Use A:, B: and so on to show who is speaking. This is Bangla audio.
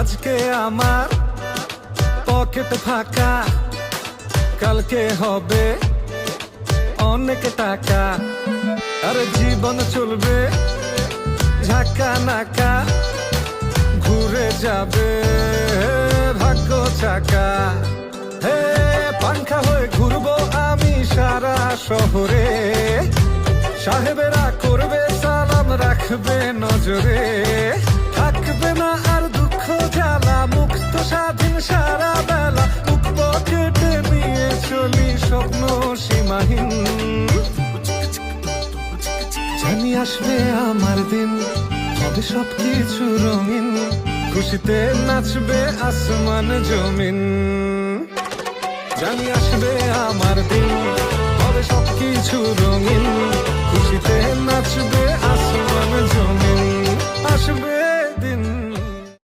A: আজকে আমার পকেট ফাঁকা, কালকে হবে অনেক টাকা। আরে জীবন চলবে ঝাঁকা নাকা ঘুরে যাবে ভাগ্য চাকা। হে পাংখা হয়ে ঘুরবো আমি সারা শহরে। সাহেবেরা করবে সালাম, রাখবে নজরে। জানি আসবে আমার দিন, হবে সবকিছু রঙিন। খুশিতে নাচবে আসমান জমিন। জানি আসবে আমার দিন, হবে সবকিছু রঙিন। খুশিতে নাচবে আসমান জমিন। আসবে